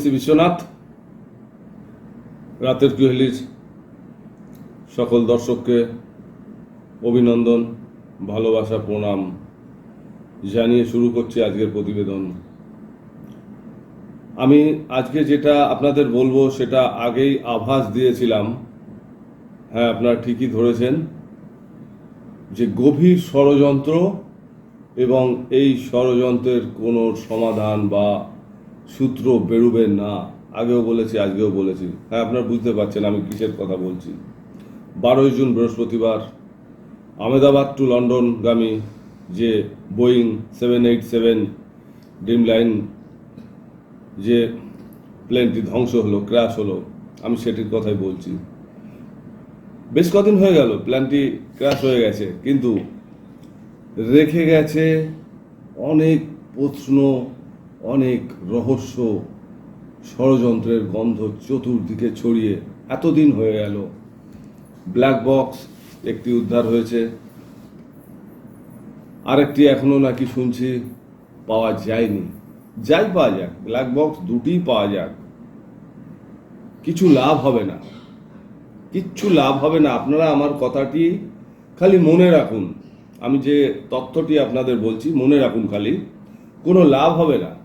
শ্রী বিশ্বনাথ। রাতের কুহেলির সকল দর্শককে অভিনন্দন, ভালোবাসা, প্রণাম জানিয়ে শুরু করছি আজকের প্রতিবেদন। আমি আজকে যেটা আপনাদের বলব, সেটা আগেই আভাস দিয়েছিলাম। হ্যাঁ আপনারা ঠিকই ধরেছেন যে গভীর ষড়যন্ত্র এবং এই ষড়যন্ত্রের কোনো সমাধান বা সূত্র বেরোবে না। আগেও বলেছি, আজকেও বলেছি। হ্যাঁ আপনারা বুঝতে পারছেন আমি কিসের কথা বলছি। বারোই জুন, বৃহস্পতিবার, আহমেদাবাদ টু লন্ডনগামী যে Boeing seven eight seven Dreamliner যে প্লেনটি ধ্বংস হলো, ক্র্যাশ হলো, আমি সেটির কথাই বলছি। বেশ কদিন হয়ে গেল প্ল্যানটি ক্র্যাশ হয়ে গেছে, কিন্তু রেখে গেছে অনেক প্রশ্ন অনেক রহস্য ষড়যন্ত্রের গন্ধ চতুর্দিকে ছড়িয়ে এতদিন হয়ে গেল ব্ল্যাক বক্স একটি উদ্ধার হয়েছে। আরেকটি এখনও নাকি শুনছি, পাওয়া যায়নি। যাই পাওয়া যাক ব্ল্যাক বক্স দুটিই পাওয়া যাক। কিছু লাভ হবে না। কিচ্ছু লাভ হবে না। আপনারা আমার কথাটি খালি মনে রাখুন। আমি যে তথ্যটি আপনাদের বলছি, মনে রাখুন খালি। কোনো লাভ হবে না।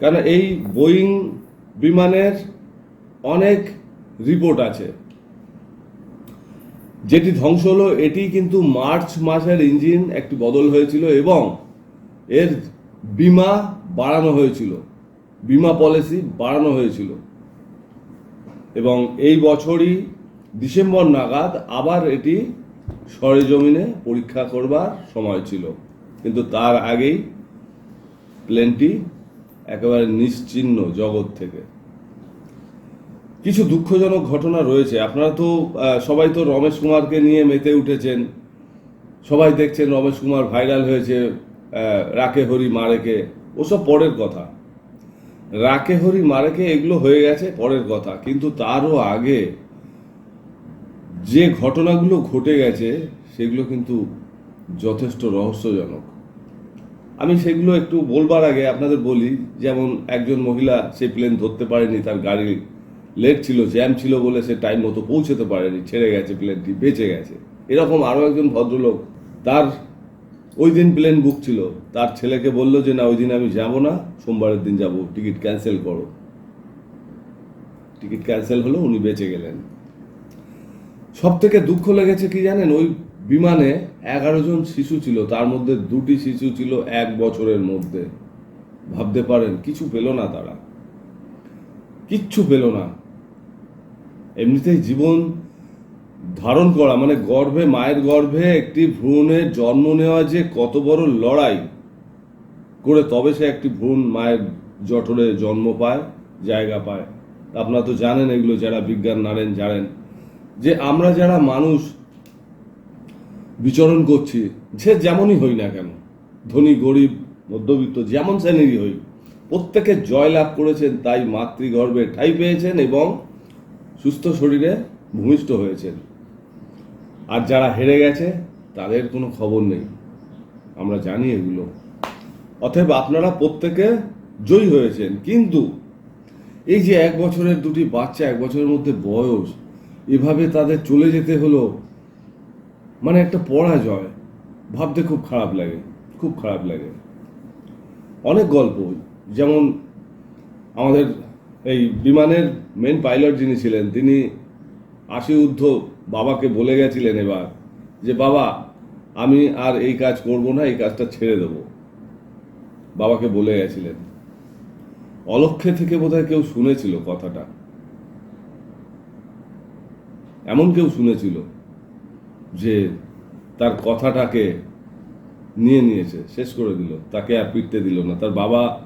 কারণ এই বোয়িং বিমানের অনেক রিপোর্ট আছে। যেটি ধ্বংস হলো, এটি কিন্তু মার্চ মাসের ইঞ্জিন একটি বদল হয়েছিল এবং এর বিমা বাড়ানো হয়েছিল। বিমা পলিসি বাড়ানো হয়েছিল। এবং এই বছরই ডিসেম্বর নাগাদ আবার এটি সরেজমিনে পরীক্ষা করবার সময় ছিল। কিন্তু তার আগেই প্লেনটি একেবারে নিশ্চিহ্ন জগৎ থেকে। কিছু দুঃখজনক ঘটনা রয়েছে। আপনারা তো সবাই তো রমেশ কুমারকে নিয়ে মেতে উঠেছেন। সবাই দেখছেন রমেশ কুমার ভাইরাল হয়েছে রাকে হরি মারেকে। ওসব পরের কথা। রাকে হরি মারেকে এগুলো হয়ে গেছে পরের কথা। কিন্তু তারও আগে যে ঘটনাগুলো ঘটে গেছে, সেগুলো কিন্তু যথেষ্ট রহস্যজনক। আমি সেগুলো একটু বলবার আগে আপনাদের বলি, যেমন একজন মহিলা সে প্লেন ধরতে পারেনি, তার গাড়ি লেট ছিল জ্যাম ছিল বলে সে টাইম মতো পৌঁছতে পারেনি, ছেড়ে গেছে প্লেনটি বেঁচে গেছে। এরকম আরও একজন ভদ্রলোক, তার ওই দিন প্লেন বুক ছিল, তার ছেলেকে বলল যে, না, ওই দিন আমি যাব না, সোমবারের দিন যাব টিকিট ক্যান্সেল করো। টিকিট ক্যান্সেল হলো, উনি বেঁচে গেলেন। সব থেকে দুঃখ লেগেছে কি জানেন? ওই বিমানে এগারো জন শিশু ছিল, তার মধ্যে দুটি শিশু ছিল এক বছরের মধ্যে। ভাবতে পারেন, কিছু পেল না তারা। কিচ্ছু পেল না। এমনিতেই জীবন ধারণ করা মানে গর্ভে, মায়ের গর্ভে একটি ভ্রূণের জন্ম নেওয়া যে কত বড় লড়াই করে তবে সে একটি ভ্রূণ মায়ের জঠরে জন্ম পায়, জায়গা পায়। আপনারা তো জানেন এগুলো যারা বিজ্ঞান নাড়েন, জানেন যে আমরা যারা মানুষ বিচরণ করছি, যে যেমনই হই না কেন, ধনী, গরিব, মধ্যবিত্ত, যেমন শ্রেণীরই হই, প্রত্যেকে জয় লাভ করেছেন, তাই মাতৃগর্ভে ঠাই পেয়েছেন এবং সুস্থ শরীরে ভূমিষ্ঠ হয়েছেন। আর যারা হেরে গেছে, তাদের কোনো খবর নেই। আমরা জানি এগুলো। অতএব আপনারা প্রত্যেকে জয়ী হয়েছেন। কিন্তু এই যে এক বছরের দুটি বাচ্চা, এক বছরের মধ্যে বয়স, এভাবে তাদের চলে যেতে হলো মানে একটা পরাজয় ভাবতে খুব খারাপ লাগে, খুব খারাপ লাগে। অনেক গল্প, যেমন আমাদের এই বিমানের মেন পাইলট যিনি ছিলেন, তিনি আশি ঊর্ধ্ব বাবাকে বলে গেছিলেন এবার যে, বাবা, আমি আর এই কাজ করব না, এই কাজটা ছেড়ে দেব। বাবাকে বলে গেছিলেন। অলক্ষে থেকে বোধহয় কেউ শুনেছিল কথাটা। এমন কেউ শুনেছিল। যে তার কথাটাকে নিয়ে নিয়েছে, শেষ করে দিল। তাকে আর পিটতে দিল না। তার বাবা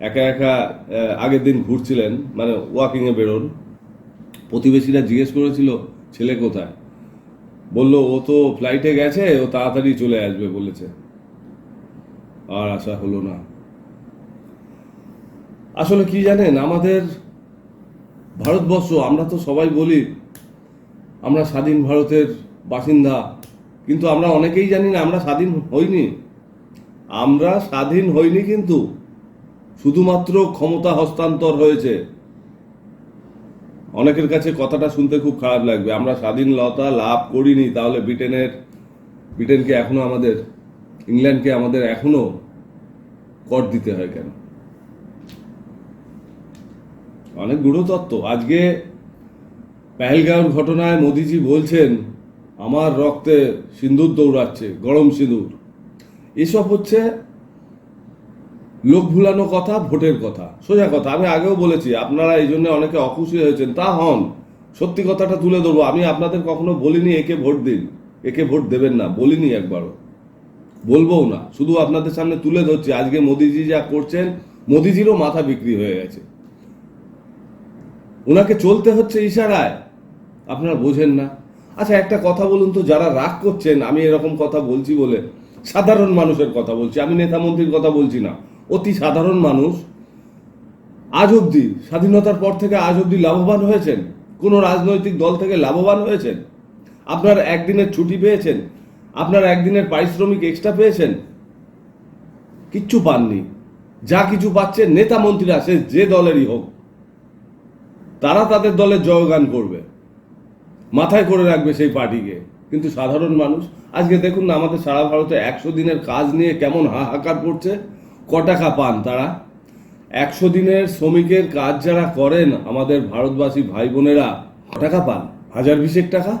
একা একা আগের দিন ঘুরছিলেন মানে ওয়াকিংয়ে বেরোন। প্রতিবেশীরা জিজ্ঞেস করেছিল, ছেলে কোথায়? বলল, ও তো ফ্লাইটে গেছে, ও তাড়াতাড়ি চলে আসবে, বলেছে। আর আশা হলো না। আসলে কি জানেন, আমাদের ভারতবর্ষ, আমরা তো সবাই বলি, আমরা স্বাধীন ভারতের বাসিন্দা। কিন্তু আমরা অনেকেই জানি না, আমরা স্বাধীন হইনি। আমরা স্বাধীন হইনি কিন্তু। শুধুমাত্র ক্ষমতা হস্তান্তর হয়েছে। অনেকের কাছে কথাটা শুনতে খুব খারাপ লাগবে। আমরা স্বাধীনতা লাভ করিনি, তাহলে ব্রিটেনের, ব্রিটেনকে এখনও আমাদের, ইংল্যান্ডকে আমাদের এখনও কর দিতে হয় কেন? অনেক গূঢ় তত্ত্ব আজকে পেহেলগাঁওর ঘটনায় মোদিজি বলছেন আমার রক্তে সিঁদুর দৌড়াচ্ছে, গরম সিঁদুর। এসব হচ্ছে লোক ভুলানো কথা, ভোটের কথা। সোজা কথা, আমি আগেও বলেছি, আপনারা এই জন্য অনেকে অখুশি হয়েছেন। তা হন, সত্যি কথাটা তুলে ধরবো। আমি আপনাদের কখনো বলিনি একে ভোট দিন, একে ভোট দেবেন না, বলিনি একবারও। বলবোও না, শুধু আপনাদের সামনে তুলে ধরছি, আজকে মোদিজি যা করছেন, মোদিজিরও মাথা বিক্রি হয়ে গেছে। ওনাকে চলতে হচ্ছে ইশারায়, আপনারা বোঝেন না। আচ্ছা একটা কথা বলুন তো, যারা রাগ করছেন, আমি এরকম কথা বলছি বলে সাধারণ মানুষের কথা বলছি, আমি নেতা মন্ত্রীর কথা বলছি না, অতি সাধারণ মানুষ, আজ অবধি, স্বাধীনতার পর থেকে আজ অবধি লাভবান হয়েছেন? কোনো রাজনৈতিক দল থেকে লাভবান হয়েছেন? আপনার একদিনের ছুটি পেয়েছেন? আপনার একদিনের পারিশ্রমিক এক্সট্রা পেয়েছেন? কিচ্ছু পাননি। যা কিছু পাচ্ছেন নেতা মন্ত্রীরা, সে যে দলেরই হোক, তারা তাদের দলের জয়গান করবে। মাথায় করে রাখবে সেই পার্টিকে। কিন্তু সাধারণ মানুষ, আজকে দেখুন না, আমাদের সারা ভারতে একশো দিনের কাজ নিয়ে কেমন হাহাকার করছে। ক টাকা পান তারা? একশো দিনের শ্রমিকের কাজ যারা করেন আমাদের ভারতবাসী ভাই বোনেরা, ক টাকা পান? হাজার বিশেক টাকা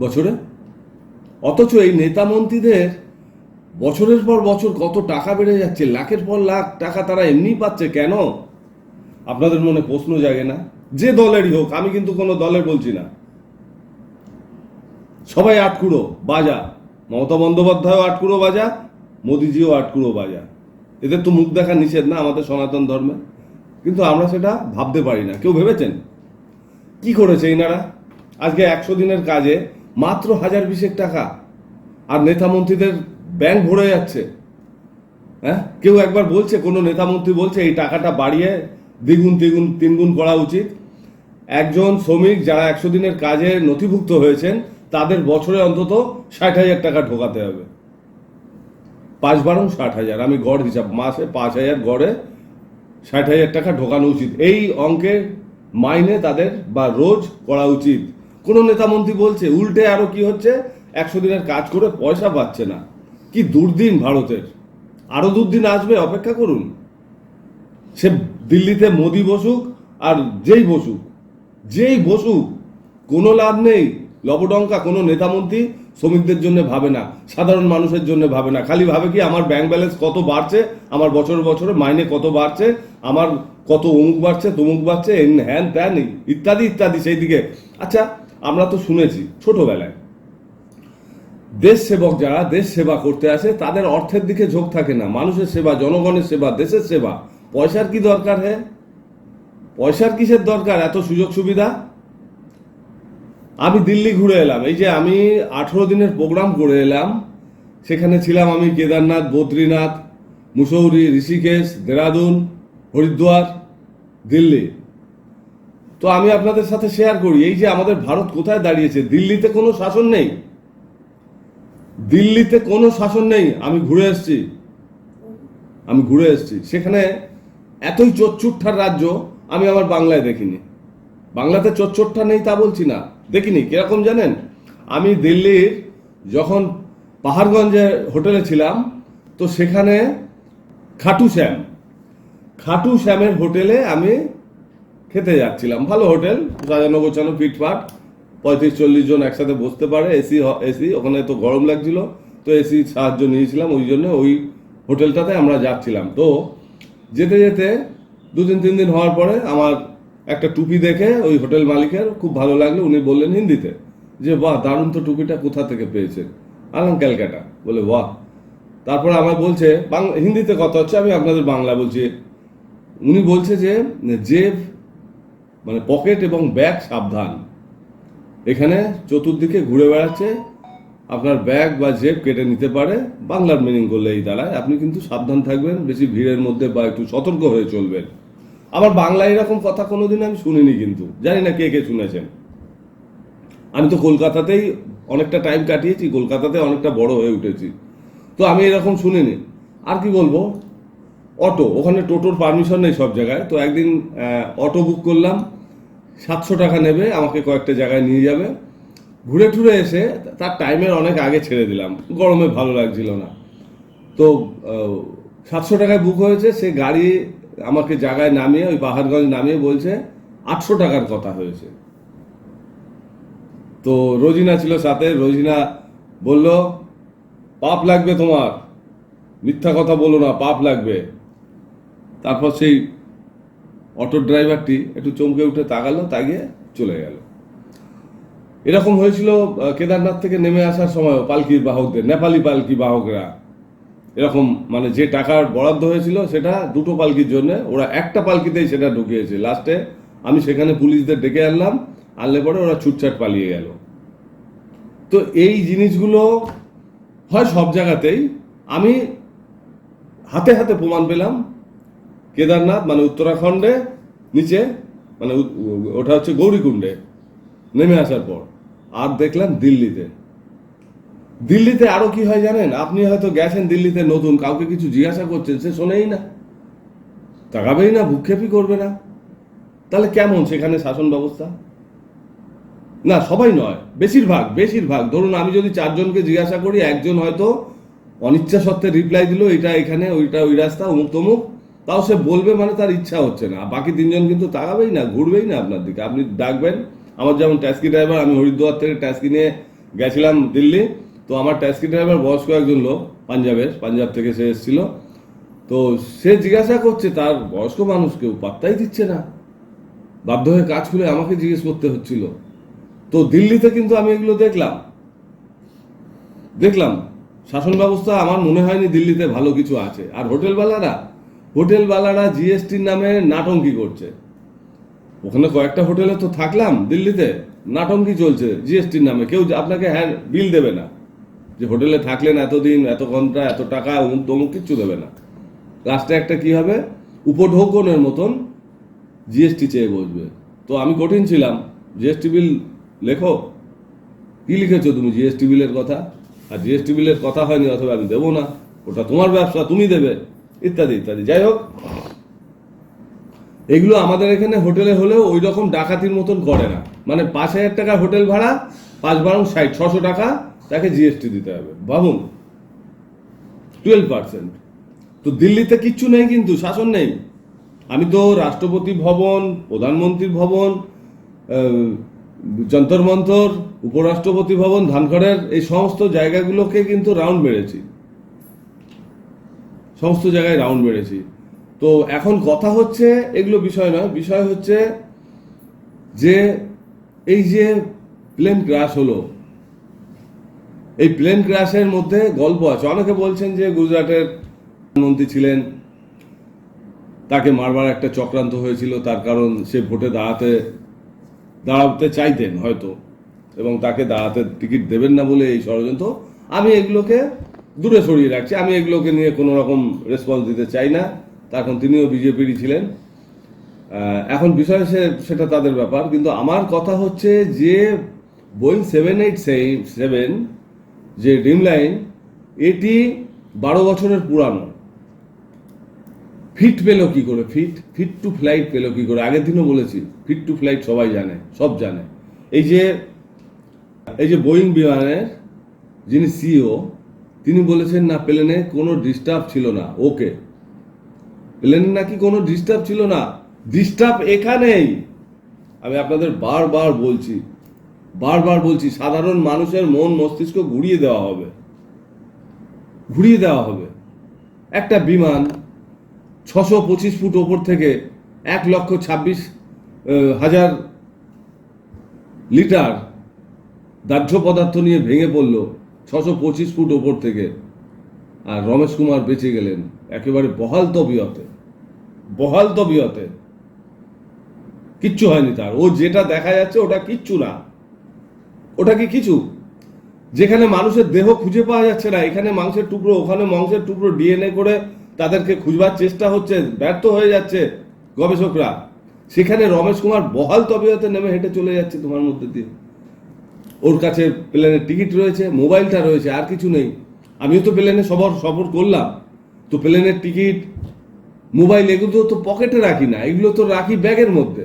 বছরে? অথচ এই নেতা মন্ত্রীদের বছরের পর বছর কত টাকা বেড়ে যাচ্ছে, লাখের পর লাখ টাকা তারা এমনি পাচ্ছে কেন? আপনাদের মনে প্রশ্ন জাগে না? যে দলেরই হোক, আমি কিন্তু কোনো দলের বলছি না। সবাই আটকুড়ো, বাজা। মমতা বন্দ্যোপাধ্যায়ও আটকুড়ো, বাজা। মোদিজিও আটকুড়ো, বাজা। এদের তো মুখ দেখা নিষেধ না আমাদের সনাতন ধর্মে। কিন্তু আমরা সেটা ভাবতে পারি না। কেউ ভেবেছেন? কি করেছে এনারা? আজকে একশো দিনের কাজে মাত্র হাজার বিশেক টাকা। আর নেতা মন্ত্রীদের ব্যাংক ভরে যাচ্ছে। হ্যাঁ? কেউ একবার বলছে, কোনো নেতা মন্ত্রী বলছে, এই টাকাটা বাড়িয়ে দ্বিগুণ, তিগুণ, তিনগুণ করা উচিত। একজন শ্রমিক যারা একশো দিনের কাজে নথিভুক্ত হয়েছেন তাদের বছরে অন্তত ষাট হাজার টাকা ঢোকাতে হবে। পাঁচ বারো ষাট হাজার। আমি গড় হিসাব, মাসে পাঁচ হাজার গড়ে ষাট হাজার টাকা ঢোকানো উচিত। এই অঙ্কের মাইনে তাদের বা রোজ করা উচিত। কোনো নেতা মন্ত্রী বলছে, উল্টে আরও কি হচ্ছে? একশো দিনের কাজ করে পয়সা পাচ্ছে না। কি দুর্দিন ভারতের। আরও দুর্দিন আসবে, অপেক্ষা করুন। সে দিল্লিতে মোদি বসুক আর যেই বসুক যেই বসুক, কোনো লাভ নেই। লবডঙ্কা কোনো নেতামন্ত্রী শ্রমিকদের জন্য ভাবে না, সাধারণ মানুষের জন্য ভাবে না। খালি ভাবে কি আমার ব্যাংক ব্যালেন্স কত বাড়ছে, আমার বছর বছরে মাইনে কত বাড়ছে, আমার কত অমুক বাড়ছে, তমুক বাড়ছে এন- হ্যান ত্যান ইত্যাদি ইত্যাদি সেই দিকে আচ্ছা আমরা তো শুনেছি ছোটবেলায়, দেশ সেবক যারা দেশ সেবা করতে আসে, তাদের অর্থের দিকে ঝোঁক থাকে না। মানুষের সেবা, জনগণের সেবা, দেশের সেবা। পয়সার কি দরকার হ্যাঁ পয়সার কিসের দরকার? এত সুযোগ সুবিধা? আমি দিল্লি ঘুরে এলাম। এই যে আমি আঠেরো দিনের প্রোগ্রাম করে এলাম। সেখানে ছিলাম আমি কেদারনাথ, বদ্রীনাথ, মুসৌরি, ঋষিকেশ, দেরাদুন, হরিদ্বার, দিল্লি। তো আমি আপনাদের সাথে শেয়ার করি, এই যে আমাদের ভারত কোথায় দাঁড়িয়েছে? দিল্লিতে কোনো শাসন নেই। দিল্লিতে কোনো শাসন নেই। আমি ঘুরে এসেছি। আমি ঘুরে এসেছি। সেখানে এতই চোচ্চুট্টার রাজ্য, আমি আমার বাংলায় দেখিনি। বাংলাতে চোচ্চোট্টা নেই তা বলছি না। দেখিনি, কীরকম জানেন? আমি দিল্লির যখন পাহাড়গঞ্জে হোটেলে ছিলাম, তো সেখানে খাটু শ্যাম, খাটু শ্যামের হোটেলে আমি খেতে যাচ্ছিলাম। ভালো হোটেল সাজানো গোছানো ফিটফাট পঁয়ত্রিশ, চল্লিশ জন একসাথে বসতে পারে, এসি এসি, ওখানে তো গরম লাগছিল, তো এসি সাহায্য নিয়েছিলাম, ওই জন্য ওই হোটেলটাতে আমরা যাচ্ছিলাম। তো যেতে যেতে দুদিন তিন দিন হওয়ার পরে আমার একটা টুপি দেখে ওই হোটেল মালিকের খুব ভালো লাগল, উনি বললেন হিন্দিতে, যে, বাহ, দারুণ তো টুপিটা কোথা থেকে পেয়েছেন আলাম ক্যালকাটা। বলে, বাহ। তারপরে আমার বলছে, বাংলা, হিন্দিতে কথা হচ্ছে, আমি আপনাদের বাংলা বলছি। উনি বলছে যে, জেব মানে পকেট এবং ব্যাগ সাবধান। এখানে চতুর্দিকে ঘুরে বেড়াচ্ছে, আপনার ব্যাগ বা জেব কেটে নিতে পারে, বাংলার মিনিং করলে এই দাঁড়ায়। আপনি কিন্তু সাবধান থাকবেন, বেশি ভিড়ের মধ্যে বা একটু সতর্ক হয়ে চলবেন। আমার বাংলায় এরকম কথা কোনোদিন আমি শুনিনি কিন্তু। জানি না কে কে শুনেছেন। আমি তো কলকাতাতেই অনেকটা টাইম কাটিয়েছি, কলকাতাতে অনেকটা বড় হয়ে উঠেছি। তো আমি এরকম শুনিনি। আর কি বলব? অটো, ওখানে টোটোর পারমিশন নেই সব জায়গায়। তো একদিন অটো বুক করলাম। সাতশো টাকা নেবে, আমাকে কয়েকটা জায়গায় নিয়ে যাবে। ঘুরে টুরে এসে তার টাইমের অনেক আগে ছেড়ে দিলাম। গরমে ভালো লাগছিল না। তো সাতশো টাকায় বুক হয়েছে, সে গাড়ি আমাকে জায়গায় নামিয়ে, ওই বাহারগঞ্জ নামিয়ে বলছে, আটশো টাকার কথা হয়েছে। তো রোজিনা ছিল সাথে, রোজিনা বলল, পাপ লাগবে তোমার। মিথ্যা কথা বলো না, পাপ লাগবে। তারপর সেই অটো ড্রাইভারটি একটু চমকে উঠে তাকালো, তাকিয়ে চলে গেল। এরকম হয়েছিল কেদারনাথ থেকে নেমে আসার সময় পালকির বাহকদের, নেপালি পালকি বাহকরা। এরকম মানে যে টাকার বরাদ্দ হয়েছিল সেটা দুটো পালকির জন্য, ওরা একটা পালকিতেই সেটা ঢুকিয়েছে। লাস্টে আমি সেখানে পুলিশদের ডেকে আনলাম, আনলে পরে ওরা ছুটছাট পালিয়ে গেল। তো এই জিনিসগুলো হয় সব জায়গাতেই। আমি হাতে হাতে প্রমাণ পেলাম, কেদারনাথ মানে উত্তরাখণ্ডে, নিচে মানে ওটা হচ্ছে গৌরীকুণ্ডে, নেমে আসার পর। আর দেখলাম দিল্লিতে। দিল্লিতে আরও কি হয় জানেন? আপনি হয়তো গেছেন দিল্লিতে নতুন, কাউকে কিছু জিজ্ঞাসা করছেন, সে শোনেই না। তাকাবেই না, ভূক্ষেপই করবে না। তাহলে কেমন সেখানে শাসন ব্যবস্থা? না, সবাই নয়, বেশিরভাগ বেশিরভাগ। ধরুন, আমি যদি চারজনকে জিজ্ঞাসা করি, একজন হয়তো অনিচ্ছা সত্ত্বে রিপ্লাই দিল, এটা এখানে, ওইটা ওই রাস্তা, অমুক তমুক। তাও সে বলবে মানে তার ইচ্ছা হচ্ছে না। বাকি তিনজন কিন্তু তাকাবেই না, ঘুরবেই না আপনার দিকে। আপনি ডাকবেন, আমার যেমন ট্যাক্সি ড্রাইভার আমি হরিদ্বার থেকে ট্যাক্সি নিয়ে গেছিলাম দিল্লি। তো আমার ট্যাক্সি ড্রাইভার বয়স্ক একজন লোক, পাঞ্জাবের, পাঞ্জাব থেকে সে এসেছিল। তো সে জিজ্ঞাসা করছে, তার বয়স্ক মানুষ কেউ পাত্তাই দিচ্ছে না? বাধ্য হয়ে কাজ খুলে আমাকে জিজ্ঞেস করতে হচ্ছিল। তো দিল্লিতে কিন্তু আমি এগুলো দেখলাম। দেখলাম, শাসন ব্যবস্থা আমার মনে হয়নি দিল্লিতে ভালো কিছু আছে। আর হোটেলওয়ালারা হোটেলওয়ালারা জিএসটির নামে নাটঙ্কি করছে। ওখানে কয়েকটা হোটেলে তো থাকলাম দিল্লিতে, নাটঙ্কি চলছে জিএসটির নামে। কেউ আপনাকে হ্যাঁ বিল দেবে না। যে হোটেলে থাকলেন এতদিন, এত ঘণ্টা, এত টাকা অমুক তমুক কিচ্ছু দেবে না। লাস্টে একটা কি হবে? উপঢৌকনের মতন জিএসটি চেয়ে বসবে। তো আমি কঠিন ছিলাম। জিএসটি বিল লেখো। কি লিখেছো তুমি জিএসটি বিলের কথা? আর জিএসটি বিলের কথা হয়নি, অথবা আমি দেবো না। ওটা তোমার ব্যবসা, তুমি দেবে। ইত্যাদি ইত্যাদি। যাই হোক, এগুলো আমাদের এখানে হোটেলে হলেও ওই রকম ডাকাতির মতন করে না। মানে পাঁচ হাজার টাকা হোটেল ভাড়া, পাঁচ বারং ষাট, ছশো টাকা তাকে জিএসটি দিতে হবে। ভাবুন টুয়েলভ পার্সেন্ট তো দিল্লিতে কিচ্ছু নেই কিন্তু, শাসন নেই। আমি তো রাষ্ট্রপতি ভবন প্রধানমন্ত্রী ভবন যন্তর মন্তর, উপরাষ্ট্রপতি ভবন, ধানখড়ের এই সমস্ত জায়গাগুলোকে কিন্তু রাউন্ড মেরেছি। সমস্ত জায়গায় রাউন্ড মেরেছি। তো এখন কথা হচ্ছে, এগুলো বিষয় নয়, বিষয় হচ্ছে যে এই যে প্লেন ক্রাশ হলো এই প্লেন ক্রাশের মধ্যে গল্প আছে। অনেকে বলছেন যে গুজরাটের প্রধানমন্ত্রী ছিলেন, তাকে মারবার একটা চক্রান্ত হয়েছিল, তার কারণ সে ভোটে দাঁড়াতে দাঁড়াতে চাইতেন হয়তো, এবং তাকে দাঁড়াতে টিকিট দেবেন না বলে এই ষড়যন্ত্র। আমি এগুলোকে দূরে সরিয়ে রাখছি। আমি এগুলোকে নিয়ে কোনো রকম রেসপন্স দিতে চাই না। তখন তিনিও বিজেপিরই ছিলেন। এখন বিষয় সে, সেটা তাদের ব্যাপার। কিন্তু আমার কথা হচ্ছে যে বোয়িং সেভেন এইট সেভেন যে ড্রিম লাইন এটি বারো বছরের পুরানো। ফিট পেল কি করে? ফিট ফিট টু ফ্লাইট পেল কি করে? আগের দিনও বলেছি ফিট টু ফ্লাইট সবাই জানে, সব জানে। এই যে এই যে বোয়িং বিমানের যিনি সিও তিনি বলেছেন না প্লেনে কোনো ডিস্টার্ব ছিল না। ওকে প্লেনে নাকি কোনো ডিস্টার্ব ছিল না? ডিস্টার্ব এখানেই। আমি আপনাদের বারবার বলছি বারবার বলছি, সাধারণ মানুষের মন মস্তিষ্ক ঘুরিয়ে দেওয়া হবে। ঘুরিয়ে দেওয়া হবে। একটা বিমান ছশো পঁচিশ ফুট ওপর থেকে এক লক্ষ ছাব্বিশ হাজার লিটার দাহ্য পদার্থ নিয়ে ভেঙে পড়ল ছশো পঁচিশ ফুট ওপর থেকে। আর রমেশ কুমার বেঁচে গেলেন একেবারে বহাল তবিয়তে। বহাল তবিয়তে। কিচ্ছু হয়নি তার। ও যেটা দেখা যাচ্ছে ওটা কিচ্ছু না। ওটা কি কিছু? যেখানে মানুষের দেহ খুঁজে পাওয়া যাচ্ছে না, এখানে মাংসের টুকরো, ওখানে মাংসের টুকরো ডিএনএ করে তাদেরকে খুঁজবার চেষ্টা হচ্ছে, ব্যর্থ হয়ে যাচ্ছে গবেষকরা। সেখানে রমেশ কুমার বহাল তবিয়তে নেমে হেঁটে চলে যাচ্ছে তোমার মধ্যে দিয়ে। ওর কাছে প্লেনের টিকিট রয়েছে, মোবাইলটা রয়েছে, আর কিছু নেই। আমিও তো প্লেনে সফর সফর করলাম। তো প্লেনের টিকিট, মোবাইল এগুলো তো পকেটে রাখি না, এগুলো তো রাখি ব্যাগের মধ্যে।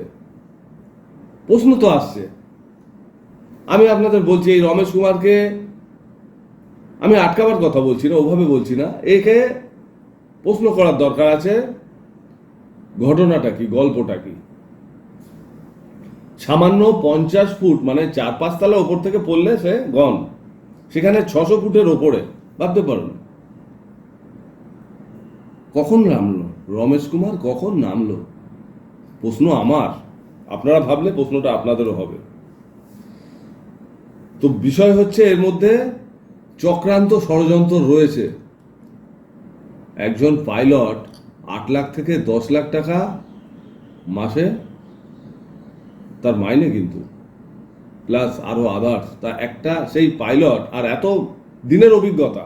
প্রশ্ন তো আসছে। আমি আপনাদের বলছি, এই রমেশ কুমারকে আমি আটকাবার কথা বলছি না, ওভাবে বলছি না। একে প্রশ্ন করার দরকার আছে, ঘটনাটা কি, গল্পটা কি? সামান্য পঞ্চাশ ফুট মানে চার পাঁচ তলা ওপর থেকে পড়লে সে গন। সেখানে ছশো ফুটের ওপরে, ভাবতে পারুন। কখন নামলো? রমেশ কুমার কখন নামলো? প্রশ্ন আমার। আপনারা ভাবলে প্রশ্নটা আপনাদেরও হবে। তো বিষয় হচ্ছে এর মধ্যে চক্রান্ত ষড়যন্ত্র রয়েছে। একজন পাইলট আট লাখ থেকে দশ লাখ টাকা মাসে তার মাইনে কিন্তু প্লাস আরও আদার্স তা একটা সেই পাইলট আর এত দিনের অভিজ্ঞতা,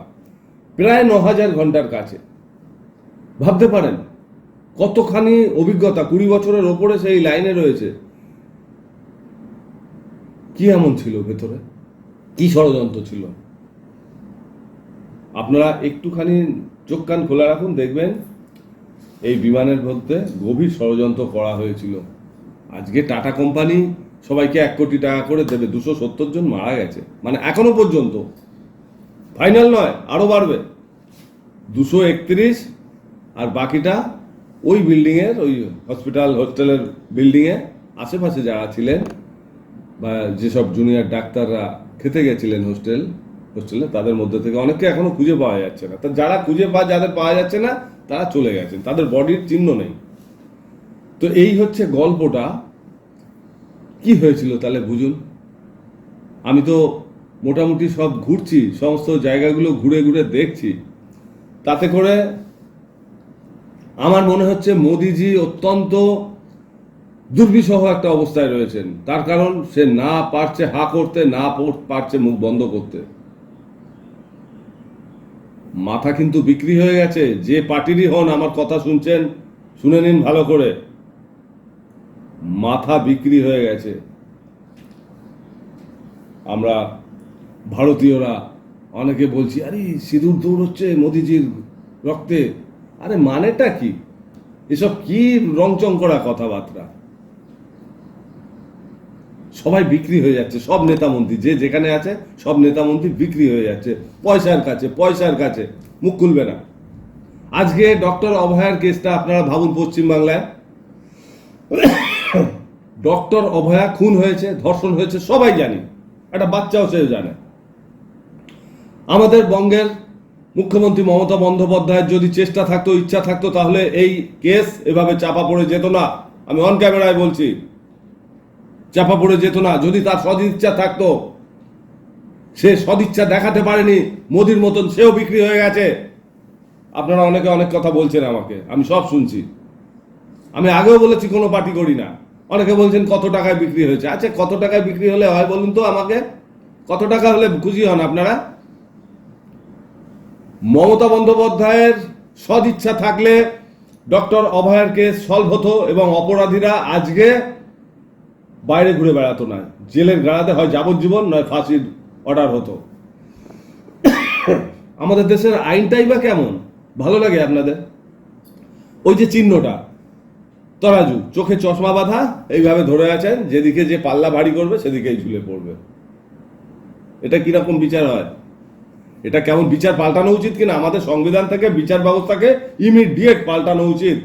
প্রায় ন হাজার ঘণ্টার কাছে। ভাবতে পারেন, কতখানি অভিজ্ঞতা, কুড়ি বছরের ওপরে সেই লাইনে রয়েছে। কি এমন ছিল ভেতরে? কি ষড়যন্ত্র ছিল? আপনারা একটুখানি চোখ কান খোলা রাখুন, দেখবেন এই বিমানের মধ্যে গভীর ষড়যন্ত্র করা হয়েছিল। আজকে টাটা কোম্পানি সবাইকে এক কোটি টাকা করে দেবে, দুশো সত্তর জন মারা গেছে। মানে এখনও পর্যন্ত। ফাইনাল নয়, আরও বাড়বে। দুশো একত্রিশ আর বাকিটা ওই বিল্ডিংয়ের, ওই হসপিটাল হোস্টেলের বিল্ডিংয়ে আশেপাশে যারা ছিলেন বা যেসব জুনিয়র ডাক্তাররা খেতে গেছিলেন হোস্টেল হোস্টেলে তাদের মধ্যে থেকে অনেককে এখনও খুঁজে পাওয়া যাচ্ছে না। তা যারা খুঁজে পা, যাদের পাওয়া যাচ্ছে না, তারা চলে গেছেন। তাদের বডির চিহ্ন নেই। তো এই হচ্ছে গল্পটা। কি হয়েছিল তাহলে বুঝুন? আমি তো মোটামুটি সব ঘুরছি, সমস্ত জায়গাগুলো ঘুরে ঘুরে দেখছি। তাতে করে আমার মনে হচ্ছে মোদিজি অত্যন্ত দুর্বিষহ একটা অবস্থায় রয়েছেন। তার কারণ, সে না পারছে হা করতে, না পারছে মুখ বন্ধ করতে। মাথা কিন্তু বিক্রি হয়ে গেছে। যে পার্টিরই হন, আমার কথা শুনছেন, শুনে নিন ভালো করে। মাথা বিক্রি হয়ে গেছে। আমরা ভারতীয়রা অনেকে বলছি, আরে, সিঁদুর দৌড়চ্ছে মোদিজির রক্তে। আরে, মানেটা কি? এসব কি রংচং করা কথাবার্তা? সবাই বিক্রি হয়ে যাচ্ছে, সব নেতা মন্ত্রী, যে যেখানে আছে, সব নেতা মন্ত্রী বিক্রি হয়ে যাচ্ছে, পয়সার কাছে পয়সার কাছে, মুখ খুলবে না। আজকে ডক্টর অভয়ার কেসটা আপনারা ভাবুন পশ্চিমবাংলায়। ডক্টর অভয়া খুন হয়েছে, ধর্ষণ হয়েছে, সবাই জানি, একটা বাচ্চাও সে জানে। আমাদের বঙ্গের মুখ্যমন্ত্রী মমতা বন্দ্যোপাধ্যায়ের যদি চেষ্টা থাকতো, ইচ্ছা থাকতো, তাহলে এই কেস এভাবে চাপা পড়ে যেত না। আমি অন ক্যামেরায় বলছি। চাপা পড়ে যেত না। যদি তার সদিচ্ছা থাকতো, সে সদিচ্ছা দেখাতে পারেনি, মোদির মতন সেও বিক্রি হয়ে গেছে। আপনারা অনেকে অনেক কথা বলছেন আমাকে, আমি সব শুনছি। আমি আগেও বলেছি, কোনো পার্টি করি না। অনেকে বলছেন, কত টাকায় বিক্রি হয়েছে? আচ্ছা কত টাকায় বিক্রি হলে হয় বলুন তো আমাকে? কত টাকা হলে খুশি হন আপনারা? মমতা বন্দ্যোপাধ্যায়ের সদিচ্ছা থাকলে ডক্টর অভয়ের কেস সলভ হতো এবং অপরাধীরা আজকে বাইরে ঘুরে বেড়াতো না। জেলের গাড়াতে হয় যাবজ্জীবন, নয় ফাঁসির অর্ডার হতো। আমাদের দেশের আইনটাই বা কেমন? ভালো লাগে আপনাদের? ওই যে চিহ্নটা, তরাজু, চোখে চশমা বাঁধা, এইভাবে ধরে আছেন, যেদিকে যে পাল্লা ভারী করবে, সেদিকেই ঝুলে পড়বে। এটা কীরকম বিচার হয়? এটা কেমন বিচার পাল্টানো উচিত কিনা? আমাদের সংবিধান থেকে, বিচার ব্যবস্থাকে ইমিডিয়েট পাল্টানো উচিত।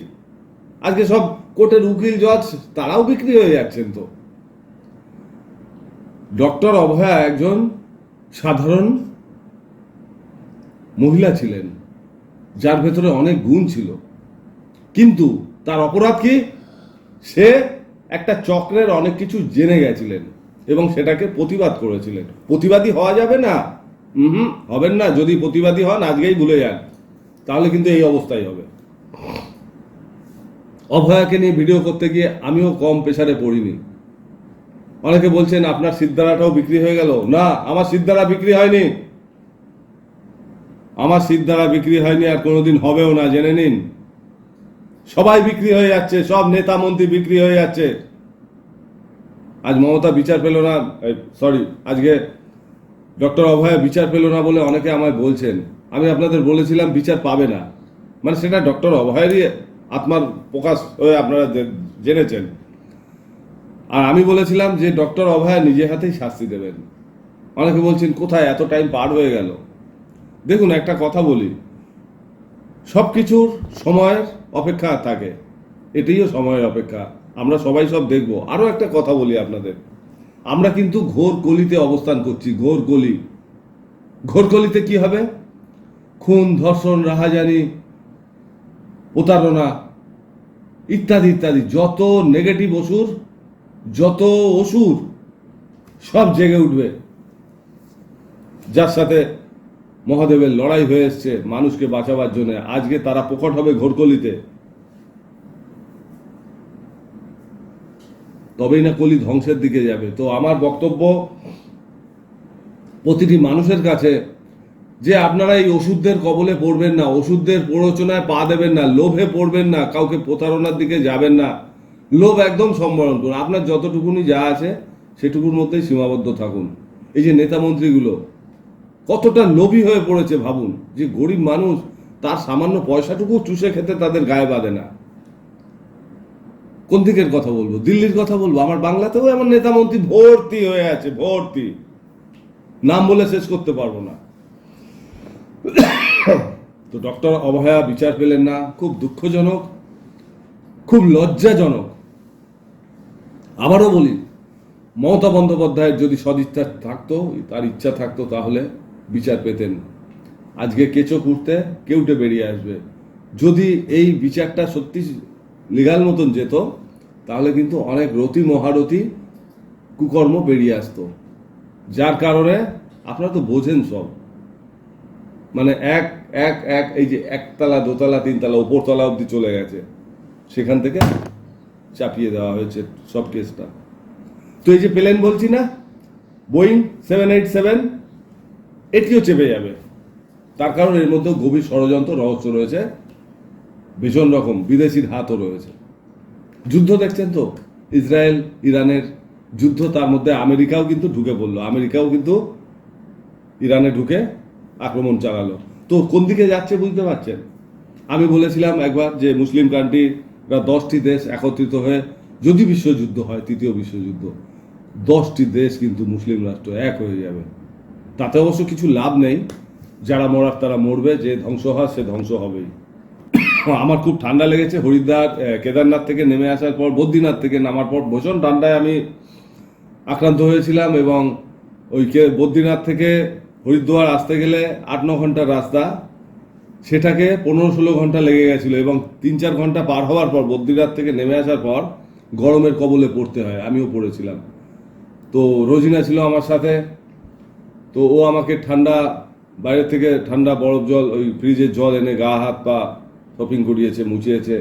আজকে সব কোর্টের উকিল জজ, তারাও বিক্রি হয়ে যাচ্ছেন তো। ডক্টর অভয়া একজন সাধারণ মহিলা ছিলেন, যার ভেতরে অনেক গুণ ছিল। কিন্তু তার অপরাধ কি? সে একটা চক্রের অনেক কিছু জেনে গেছিলেন এবং সেটাকে প্রতিবাদ করেছিলেন। প্রতিবাদী হওয়া যাবে না। হুম, হবেন না। যদি প্রতিবাদী হন, আজকেই ভুলে যান। তাহলে কিন্তু এই অবস্থাই হবে। অভয়াকে নিয়ে ভিডিও করতে গিয়ে আমিও কম প্রেসারে পড়িনি। অনেকে বলছেন আপনার সিদ্ধারাটাও বিক্রি হয়ে গেল। না, আমার সিদ্ধারা বিক্রি হয়নি। আমার সিদ্ধারা বিক্রি হয়নি আর কোনোদিন হবেও না, জেনে নিন। সবাই বিক্রি হয়ে যাচ্ছে, সব নেতা মন্ত্রী বিক্রি হয়ে যাচ্ছে। আজ মমতা বিচার পেল না সরি আজকে ডক্টর অভয়া বিচার পেল না বলে অনেকে আমায় বলছেন। আমি আপনাদের বলেছিলাম বিচার পাবে না। মানে সেটা ডক্টর অভয়েরই আত্মার প্রকাশ হয়ে আপনারা জেনেছেন। আর আমি বলেছিলাম যে ডক্টর অভয়া নিজে হাতেই শাস্তি দেবেন। অনেকে বলছেন, কোথায় এত টাইম পার হয়ে গেল? দেখুন, একটা কথা বলি। সব কিছুর সময়ের অপেক্ষা থাকে। এটাইও সময়ের অপেক্ষা। আমরা সবাই সব দেখব। আরও একটা কথা বলি আপনাদের। আমরা কিন্তু ঘোর গলিতে অবস্থান করছি, ঘোর কলি ঘোর কলিতে কি হবে? খুন, ধর্ষণ, রাহাজানি, প্রতারণা, ইত্যাদি ইত্যাদি। যত নেগেটিভ অসুর যত অসুর সব জেগে উঠবে। যার সাথে মহাদেবের লড়াই হয়ে এসছে, মানুষকে বাঁচাবার জন্য। আজকে তারা প্রকট হবে ঘোরকলিতে। তবেই না কলি ধ্বংসের দিকে যাবে। তো আমার বক্তব্য প্রতিটি মানুষের কাছে যে আপনারা এই ওষুধদের কবলে পড়বেন না ওষুধদের প্ররোচনায় পা দেবেন না, লোভে পড়বেন না, কাউকে প্রতারণার দিকে যাবেন না। লোভ একদম সম্বরণ করুন। আপনার যতটুকুনি যা আছে, সেটুকুর মধ্যেই সীমাবদ্ধ থাকুন। এই যে নেতা মন্ত্রীগুলো, কতটা লোভী হয়ে পড়েছে ভাবুন, যে গরিব মানুষ তার সামান্য পয়সাটুকু চুষে খেতে তাদের গায়ে বাঁধে না। কোন দিকের কথা বলব? দিল্লির কথা বলব? আমার বাংলাতেও এমন নেতা মন্ত্রী ভর্তি হয়ে আছে, ভর্তি। নাম বলে শেষ করতে পারব না। তো ডক্টর অভয়া বিচার পেলেন না, খুব দুঃখজনক, খুব লজ্জাজনক। আবারও বলি, মমতা বন্দ্যোপাধ্যায়ের যদি সদিচ্ছা থাকতো, তার ইচ্ছা থাকতো তাহলে বিচার পেতেন। আজকে কেঁচো কুড়তে কেউটে বেরিয়ে আসবে। যদি এই বিচারটা সত্যি লিগাল মতন যেত, তাহলে কিন্তু অনেক রতি মহারতি কুকর্ম বেরিয়ে আসতো। যার কারণে আপনারা তো বোঝেন সব। মানে এক এক এক, এই যে একতলা, দোতলা, তিনতলা, উপরতলা অবধি চলে গেছে। সেখান থেকে চাপিয়ে দেওয়া হয়েছে সব কেসটা। তো এই যে প্লেন বলছি না, বোয়িং সেভেন এইট সেভেন, এটিও চেপে যাবে। তার কারণ এর মধ্যে গভীর ষড়যন্ত্র, রহস্য রয়েছে, ভীষণ রকম, বিদেশির হাতও রয়েছে। যুদ্ধ দেখছেন তো? ইসরায়েল, ইরানের যুদ্ধ, তার মধ্যে আমেরিকাও কিন্তু ঢুকে পড়ল। আমেরিকাও কিন্তু ইরানে ঢুকে আক্রমণ চালালো। তো কোন দিকে যাচ্ছে বুঝতে পারছেন? আমি বলেছিলাম একবার যে মুসলিম কান্ট্রি বা দশটি দেশ একত্রিত হয়ে, যদি বিশ্বযুদ্ধ হয়, তৃতীয় বিশ্বযুদ্ধ, দশটি দেশ কিন্তু মুসলিম রাষ্ট্র এক হয়ে যাবে। তাতে অবশ্য কিছু লাভ নেই। যারা মরার তারা মরবে, যে ধ্বংস হয়, সে ধ্বংস হবেই। আমার খুব ঠান্ডা লেগেছে। হরিদ্বার কেদারনাথ থেকে নেমে আসার পর, বদ্রীনাথ থেকে নামার পর, ভীষণ ঠান্ডায় আমি আক্রান্ত হয়েছিলাম এবং ওই বদ্রীনাথ থেকে হরিদ্বার আসতে গেলে আট ন ঘণ্টার রাস্তা সেটাকে পনেরো ষোলো ঘণ্টা লেগে গেছিল এবং তিন চার ঘণ্টা পার হওয়ার পর বদ্রীনাথ থেকে নেমে আসার পর গরমের কবলে পড়তে হয়, আমিও পড়েছিলাম। তো রোজিনা ছিল আমার সাথে, তো ও আমাকে ঠান্ডা, বাইরে থেকে ঠান্ডা বরফ জল, ওই ফ্রিজের জল এনে গা, হাত, পা শপিং করিয়েছে, মুছিয়েছে,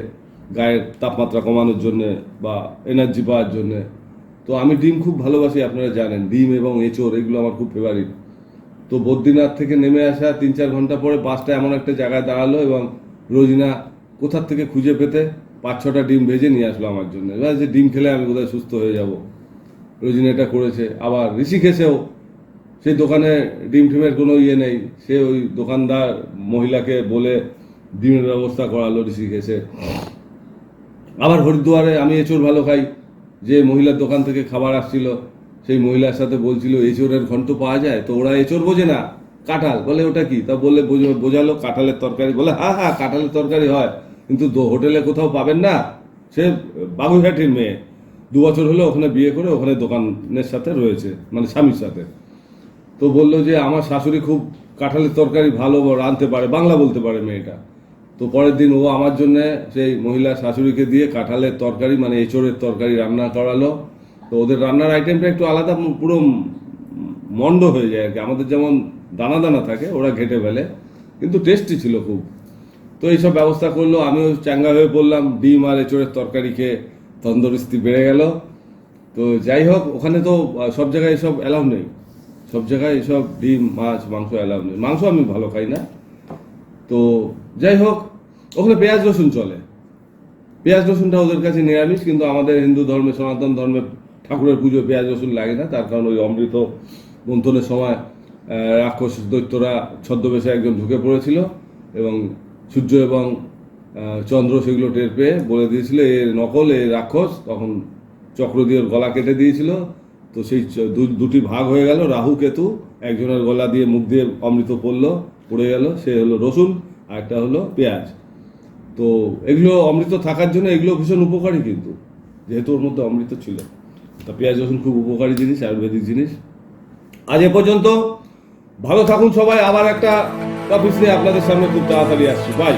গায়ের তাপমাত্রা কমানোর জন্যে বা এনার্জি পাওয়ার জন্যে। তো আমি ডিম খুব ভালোবাসি, আপনারা জানেন, ডিম এবং এঁচোড়, এগুলো আমার খুব ফেভারিট তো বদ্রীনাথ থেকে নেমে আসা তিন চার ঘণ্টা পরে বাসটা এমন একটা জায়গায় দাঁড়াল এবং রোজিনা কোথার থেকে খুঁজে পেতে পাঁচ ছটা ডিম ভেজে নিয়ে আসলো আমার জন্য। এবার যে ডিম খেলে আমি কোথায় সুস্থ হয়ে যাব। রোজিনা এটা করেছে। আবার ঋষিকেশেও সেই দোকানে ডিম টিমের কোনো ইয়ে নেই। সে ওই দোকানদার মহিলাকে বলে ডিমের ব্যবস্থা করালো ঋষিকেশে। আবার হরিদ্বারে আমি এঁচোড় ভালো খাই। যে মহিলার দোকান থেকে খাবার আসছিল সেই মহিলার সাথে বলছিল, এঁচোড়ের ঘন্ট পাওয়া যায়? তো ওরা এঁচোড় বোঝে না। কাঁঠাল। বলে, ওটা কি? তা বললে, বোঝ- বোঝালো, কাঁঠালের তরকারি। বলে হ্যাঁ হ্যাঁ কাঁঠালের তরকারি হয়। কিন্তু হোটেলে কোথাও পাবেন না? সে বাবুঘাটির মেয়ে। দু বছর হলো ওখানে বিয়ে করে ওখানে দোকানের সাথে রয়েছে মানে স্বামীর সাথে। তো বলল যে, আমার শাশুড়ি খুব কাঁঠালের তরকারি ভালো রাঁধতে পারে, বাংলা বলতে পারে মেয়েটা। তো পরের দিন ও আমার জন্য সেই মহিলা শাশুড়িকে দিয়ে কাঁঠালের তরকারি মানে এঁচড়ের তরকারি রান্না করালো। তো ওদের রান্নার আইটেমটা একটু আলাদা পুরো মন্ড হয়ে যায় আর কি। আমাদের যেমন দানা দানা থাকে, ওরা ঘেটে ফেলে, কিন্তু টেস্টি ছিল খুব। তো এইসব ব্যবস্থা করল, আমিও চাঙ্গা হয়ে পড়লাম, ডিম আর এঁচড়ের তরকারি খেয়ে তন্দুরস্তি বেড়ে গেল। তো যাই হোক, ওখানে তো সব জায়গায় এসব অ্যালাউ নেই। সব জায়গায় এসব ডিম, মাছ, মাংস অ্যালাউ নেই। মাংস আমি ভালো খাই না। তো যাই হোক, ওখানে পেঁয়াজ রসুন চলে। পেঁয়াজ রসুনটা ওদের কাছে নিরামিষ, কিন্তু আমাদের হিন্দু ধর্মে, সনাতন ধর্মে ঠাকুরের পুজো পেঁয়াজ, রসুন লাগে না, তার কারণ ওই অমৃত মন্থনের সময় রাক্ষস, দৈত্যরা ছদ্মবেশে একজন ঢুকে পড়েছিল এবং সূর্য এবং চন্দ্র সেগুলো টের পেয়ে বলে দিয়েছিল, এ নকল, এ রাক্ষস। তখন চক্র দিয়ে গলা কেটে দিয়েছিল। তো সেই দুটি ভাগ হয়ে গেল, রাহু, কেতু, একজনের গলা দিয়ে মুখ দিয়ে অমৃত পড়ল, পড়ে গেল, সে হলো রসুন আর একটা হলো পেঁয়াজ। তো এগুলো অমৃত থাকার জন্য এগুলো ভীষণ উপকারী কিন্তু, যেহেতু ওর মধ্যে অমৃত ছিল। তা পেঁয়াজ, রসুন খুব উপকারী জিনিস, আয়ুর্বেদিক জিনিস। আজ এ পর্যন্ত ভালো থাকুন সবাই, আবার একটা অফিস নিয়ে আপনাদের সামনে খুব তাড়াতাড়ি আসছি। বাই